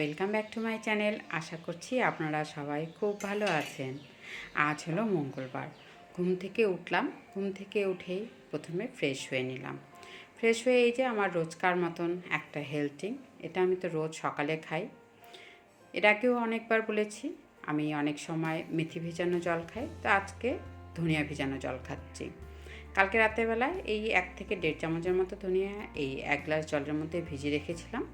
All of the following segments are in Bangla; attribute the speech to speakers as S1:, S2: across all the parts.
S1: Welcome back to my channel আশা করছি আপনারা সবাই খুব ভালো আছেন। আজ হলো মঙ্গলবার। ঘুম থেকে উঠলাম। ঘুম থেকে উঠেই প্রথমে ফ্রেশ হয়ে নিলাম। ফ্রেশ হয়ে এই যে আমার রোজকার মতন একটা হেলথিং এটা আমি তো রোজ সকালে খাই। আগেও অনেকবার বলেছি, আমি অনেক সময় মেথি ভেজানো জল খাই। তো আজকে ধনিয়া ভেজানো জল খাচ্ছি। কালকে রাতের বেলায় এই এক থেকে দেড় চামচের মতো ধনিয়া এই এক গ্লাস জলের মধ্যে ভিজিয়ে রেখেছিলাম।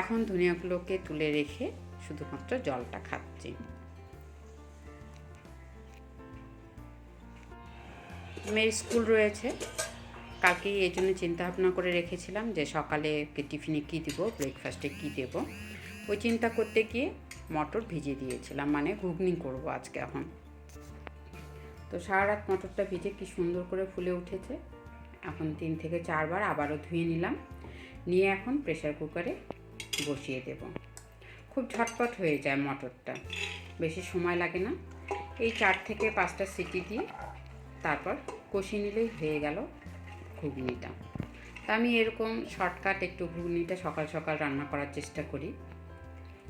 S1: এখন ধনিয়াগুলোকে তুলে রেখে শুধুমাত্র জলটা খাচ্ছি। মেয়ের স্কুল রয়েছে। কালকেই এই জন্য চিন্তা ভাবনা করে রেখেছিলাম যে সকালে টিফিনে কী দিব ব্রেকফাস্টে কী দেব। ওই চিন্তা করতে গিয়ে মটর ভিজিয়ে দিয়েছিলাম মানে ঘুগনি করব আজকে এখন। তো সারা রাত মটরটা ভিজে কি সুন্দর করে ফুলে উঠেছে। এখন তিন থেকে চারবার আবারও ধুয়ে নিলাম। নিয়ে এখন প্রেসার কুকারে বসিয়ে দেব। খুব ঝটপট হয়ে যায় মটরটা। বেশি সময় লাগে না। এই চার থেকে পাঁচটা সিটি দিয়ে তারপর কষিয়ে নিলেই হয়ে গেল ঘুগনিটা। তা আমি এরকম শর্টকাট একটু ঘুগনিটা সকাল সকাল রান্না করার চেষ্টা করি।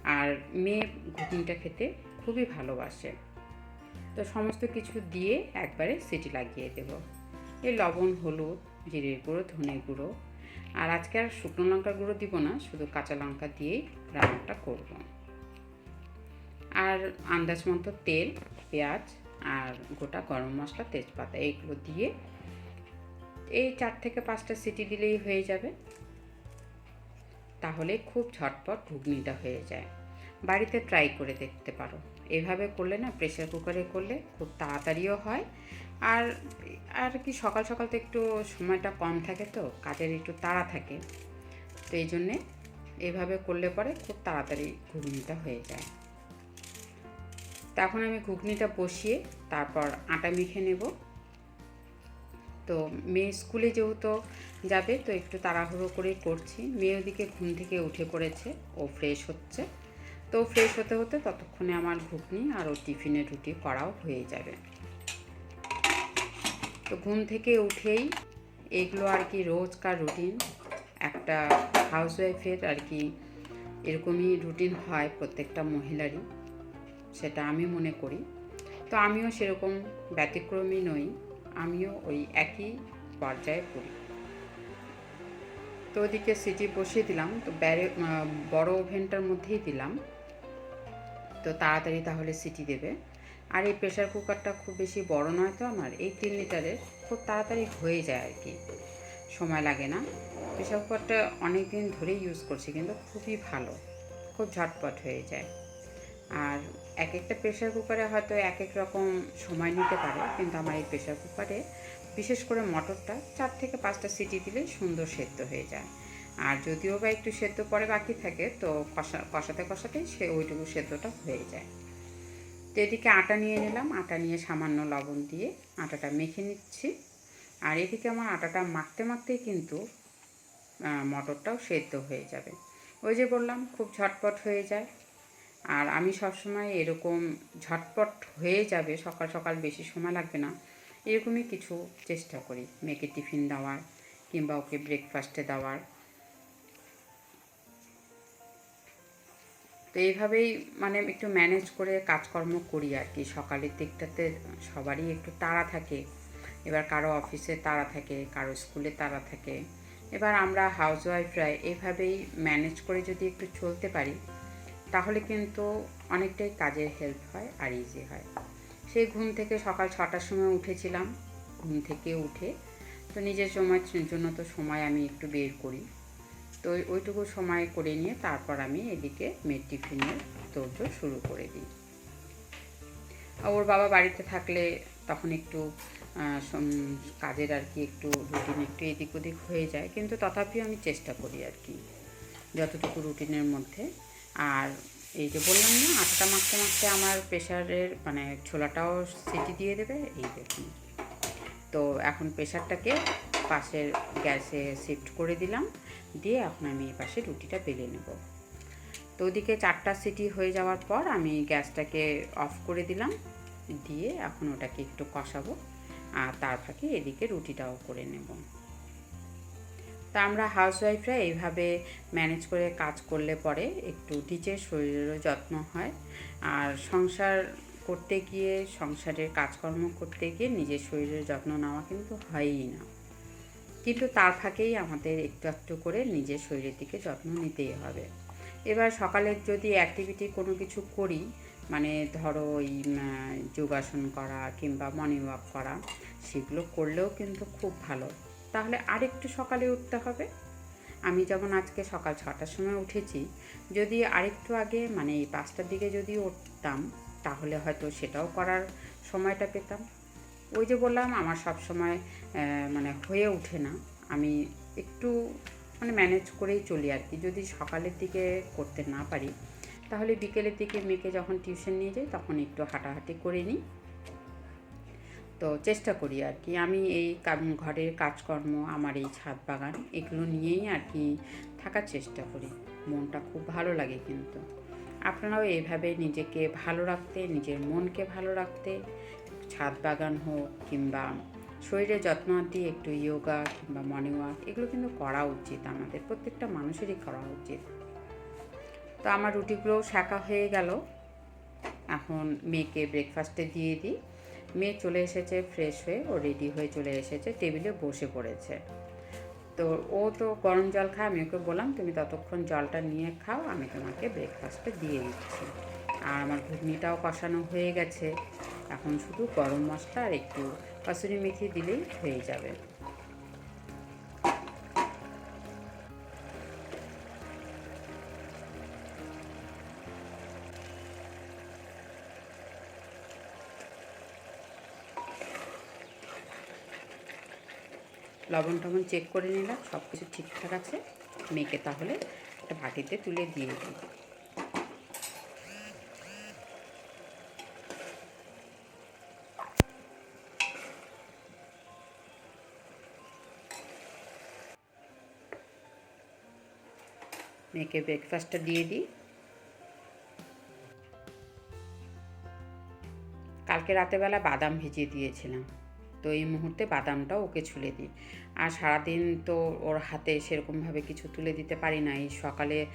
S1: আর মেয়ে ঘুগনিটা খেতে খুবই ভালোবাসে। তো সমস্ত কিছু দিয়ে একবারে সিটি লাগিয়ে দেব। এই লবণ, হলুদ, জিরের গুঁড়ো, ধনে গুঁড়ো আর আজকে আর শুকনো লঙ্কার গুঁড়ো দিব না, শুধু কাঁচা লঙ্কা দিয়েই রান্নাটা করব। আর আন্দাজ মতো তেল, পেঁয়াজ আর গোটা গরম মশলা, তেজপাতা এইগুলো দিয়ে এই চার থেকে পাঁচটা সিটি দিলেই হয়ে যাবে। তাহলে খুব ঝটপট ঘুগনিটা হয়ে যায়। বাড়িতে ট্রাই করে দেখতে পারো। এভাবে করলে না প্রেশার কুকারে করলে খুব তাড়াতাড়িও হয়। আর আর কি সকাল সকাল তো একটু সময়টা কম থাকে তো, কাজের একটু তাড়া থাকে। তো এই জন্যে এভাবে করলে পরে খুব তাড়াতাড়ি ঘুগনিটা হয়ে যায়। তখন আমি ঘুগনিটা বসিয়ে তারপর আটা মেখে নেব। তো মেয়ে স্কুলে যেহেতু যাবে, তো একটু তাড়াহুড়ো করেই করছি। মেয়ে ওদিকে ঘুম থেকে উঠে পড়েছে, ও ফ্রেশ হচ্ছে। তো ফ্রেশ হতে হতে ততক্ষণে আমার ঘুগনি আর ও টিফিনের রুটি করাও হয়ে যাবে। তো ঘুম থেকে উঠেই এগুলো আর কি রোজকার রুটিন একটা হাউসওয়াইফের আর কি এরকমই রুটিন হয় প্রত্যেকটা মহিলারই, সেটা আমি মনে করি। তো আমিও সেরকম ব্যতিক্রমী নই, আমিও ওই একই পর্যায়ে পড়ি। তো ওদিকে সিটি বসিয়ে দিলাম, তো ব্যারে বড় ওভেনটার মধ্যেই দিলাম। তো তাড়াতাড়ি তাহলে সিটি দেবে। আর এই প্রেশার কুকারটা খুব বেশি বড় নয় তো আমার, এই তিন লিটারের খুব তাড়াতাড়ি হয়ে যায় আর কি। সময় লাগে না। প্রেশার কুকারটা অনেক দিন ধরেই ইউজ করছি, কিন্তু খুবই ভালো, খুব ঝটপট হয়ে যায়। আর এক একটা প্রেশার কুকারে হয়তো এক এক রকম সময় নিতে পারে, কিন্তু আমার এই প্রেশার কুকারে বিশেষ করে মটরটা চার থেকে পাঁচটা সিটি দিলেই সুন্দর সেদ্ধ হয়ে যায়। আর যদিও বা একটু সেদ্ধ পরে বাকি থাকে, তো কষা, কষাতে কষাতেই সে ওইটুকু সেদ্ধটা হয়ে যায়। তো এদিকে আটা নিয়ে নিলাম। আটা নিয়ে সামান্য লবণ দিয়ে আটাটা মেখে নিচ্ছি। আর এদিকে আমার আটাটা মাখতে মাখতেই কিন্তু মটরটাও সেদ্ধ হয়ে যাবে। ওই যে বললাম, খুব ঝটপট হয়ে যায়। আর আমি সবসময় এরকম ঝটপট হয়ে যাবে, সকাল সকাল বেশি সময় লাগবে না, এরকমই কিছু চেষ্টা করি। মেয়েকে টিফিন দেওয়ার কিংবা ওকে ব্রেকফাস্টে দেওয়ার। তো এইভাবেই মানে একটু ম্যানেজ করে কাজকর্ম করি আর কি। সকালের দিকটাতে সবারই একটু তাড়া থাকে। এবার কারও অফিসে তাড়া থাকে, কারও স্কুলে তাড়া থাকে। এবার আমরা হাউসওয়াইফরা এভাবেই ম্যানেজ করে যদি একটু চলতে পারি, তাহলে কিন্তু অনেকটাই কাজের হেল্প হয় আর ইজি হয়। সেই ঘুম থেকে সকাল ছটার সময় উঠেছিলাম। ঘুম থেকে উঠে তো নিজের সময়ের জন্য তো সময় আমি একটু বের করি। তো ওইটুকু সময় করে নিয়ে তারপর আমি এদিকে মেয়ের টিফিনের তোড়জোড় শুরু করে দিই। ওর বাবা বাড়িতে থাকলে তখন একটু কাজের আর কি একটু রুটিন একটু এদিক ওদিক হয়ে যায়, কিন্তু তথাপিও আমি চেষ্টা করি আর কি, যতটুকু রুটিনের মধ্যে। আর এই যে বললাম না, আটাটা মাখতে মাখতে আমার প্রেশারের মানে ছোলাটাও সিটি দিয়ে দেবে, এই দেখুন। তো এখন প্রেশারটাকে পাশের গ্যাসে শিফট করে দিলাম, দিয়ে এখন আমি এই পাশে রুটিটা বেলে নেব। তো ওদিকে চারটা সিটি হয়ে যাওয়ার পর আমি গ্যাসটাকে অফ করে দিলাম, দিয়ে এখন ওটাকে একটু কষাবো, আর তার ফাঁকে এদিকে রুটিটাও করে নেব। তা আমরা হাউসওয়াইফরা এইভাবে ম্যানেজ করে কাজ করলে পরে একটু নিজের শরীরেরও যত্ন হয়, আর সংসার করতে গিয়ে, সংসারের কাজকর্ম করতে গিয়ে নিজের শরীরের যত্ন নেওয়া কিন্তু হয়ই না। কিন্তু তার ফাঁকেই আমাদের একটু একটু করে নিজের শরীরের দিকে যত্ন নিতেই হবে। এবার সকালের যদি অ্যাক্টিভিটি কোনো কিছু করি মানে ধরো ওই যোগাসন করা কিংবা মর্নিং ওয়াক করা, সেগুলো করলেও কিন্তু খুব ভালো। তাহলে আরেকটু সকালে উঠতে হবে। আমি যেমন আজকে সকাল ছটার সময় উঠেছি, যদি আরেকটু আগে মানে এই পাঁচটার দিকে যদি উঠতাম, তাহলে হয়তো সেটাও করার সময়টা পেতাম। ওই যে বললাম, আমার সব সময় মানে হয়ে ওঠে না। আমি একটু মানে ম্যানেজ করেই চলি আর কি। যদি সকালের দিকে করতে না পারি, তাহলে বিকেলের দিকে মেয়েকে যখন টিউশন নিয়ে যাই, তখন একটু হাঁটাহাঁটি করে নিই। তো চেষ্টা করি আর কি। আমি এই ঘরের কাজকর্ম, আমার এই ছাদ বাগান, এগুলো নিয়েই আর কি থাকার চেষ্টা করি। মনটা খুব ভালো লাগে কিন্তু। আপনারাও এইভাবে নিজেকে ভালো রাখতে, নিজের মনকে ভালো রাখতে ছাদ বাগান হোক কিংবা শরীরের যত্ন দিয়ে একটু যোগা কিংবা মর্নিং ওয়াক এগুলো কিন্তু করা উচিত আমাদের। প্রত্যেকটা মানুষেরই করা উচিত। তো আমার রুটিগুলো শাঁকা হয়ে গেল। এখন মেয়েকে ব্রেকফাস্টে দিয়ে দিই। মেয়ে চলে এসেছে ফ্রেশ হয়ে, ও রেডি হয়ে চলে এসেছে টেবিলে বসে পড়েছে। তো ও তো গরম জল খায়, আমি ওকে বললাম, তুমি ততক্ষণ জলটা নিয়ে খাও, আমি তোমাকে ব্রেকফাস্টে দিয়ে দিচ্ছি। আর আমার ঘুগনিটাও কষানো হয়ে গেছে। এখন শুধু গরম মশলা আর একটু কসুরি মেথি দিলেই হয়ে যাবে। লবণ টবণ চেক করে নিলাম সব কিছু ঠিকঠাক আছে। মেয়েকে তাহলে একটা বাটিতে তুলে দিয়ে দিই। মেয়েকে ব্রেকফাস্টটা দিয়ে দিই। কালকে রাতেবেলা বাদাম ভিজিয়ে দিয়েছিলাম। তো এই মুহূর্তে বাদামটাও ওকে ছুলে দিই। আর সারাদিন তো ওর হাতে সেরকমভাবে কিছু তুলে দিতে পারি না। এই সকালে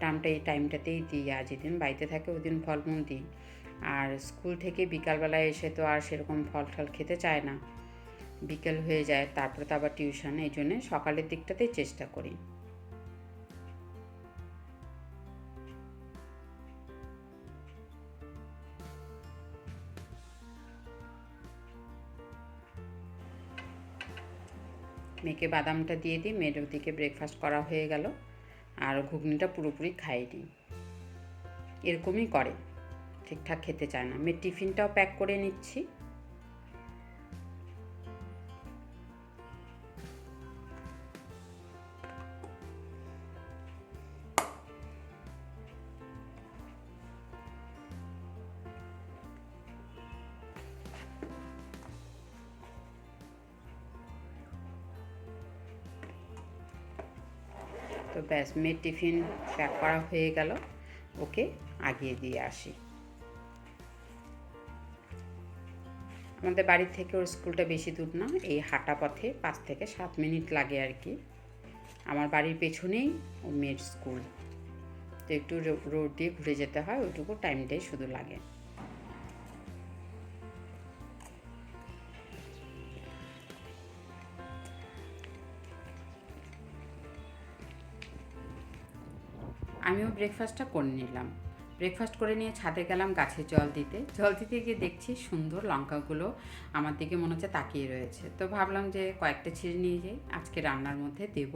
S1: টাইমটা এই টাইমটাতেই দিই আর যেদিন বাড়িতে থাকে ওই দিন ফলমূল দিই। আর স্কুল থেকে বিকালবেলায় এসে তো আর সেরকম ফল টল খেতে চায় না। বিকেল হয়ে যায়, তারপরে তো আবার টিউশন, এই জন্যে সকালের দিকটাতেই চেষ্টা করি। মেয়েকে বাদামটা দিয়ে দিই মেয়ের দিকে ব্রেকফাস্ট করা হয়ে গেল। আর ঘুগনিটা পুরোপুরি খাইয়ে দিই এরকমই করে। ঠিকঠাক খেতে চায় না। মেয়ের টিফিনটাও প্যাক করে নিচ্ছি। তো ব্যাস, মেয়ের টিফিন প্যাক করা হয়ে গেল। ওকে, আগিয়ে দিয়ে আসি। আমাদের বাড়ি থেকে ওর স্কুলটা বেশি দূর না, এই হাঁটা পথে পাঁচ থেকে সাত মিনিট লাগে আর কি। আমার বাড়ির পেছনেই ও মেয়ের স্কুল। তো একটু রোড দিয়ে ঘুরে যেতে হয়, ওইটুকু টাইমটাই শুধু লাগে। আমিও ব্রেকফাস্টটা করে নিলাম। ব্রেকফাস্ট করে নিয়ে ছাদে গেলাম গাছে জল দিতে। জল দিতে গিয়ে দেখছি সুন্দর লঙ্কাগুলো আমার দিকে মনে হচ্ছে তাকিয়ে রয়েছে। তো ভাবলাম যে কয়েকটা ছিঁড়ে নিয়ে যাই, আজকে রান্নার মধ্যে দেব।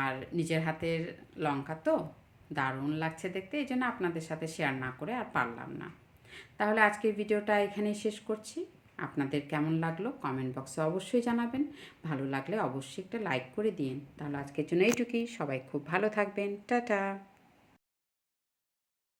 S1: আর নিজের হাতের লঙ্কা তো দারুণ লাগছে দেখতে, এই জন্য আপনাদের সাথে শেয়ার না করে আর পারলাম না। তাহলে আজকের ভিডিওটা এখানেই শেষ করছি। আপনাদের কেমন লাগল কমেন্ট বক্সে অবশ্যই জানাবেন। ভালো লাগলে অবশ্যই একটা লাইক করে দিন তাহলে আজকের জন্য এইটুকুই। সবাই খুব ভালো থাকবেন। টাটা।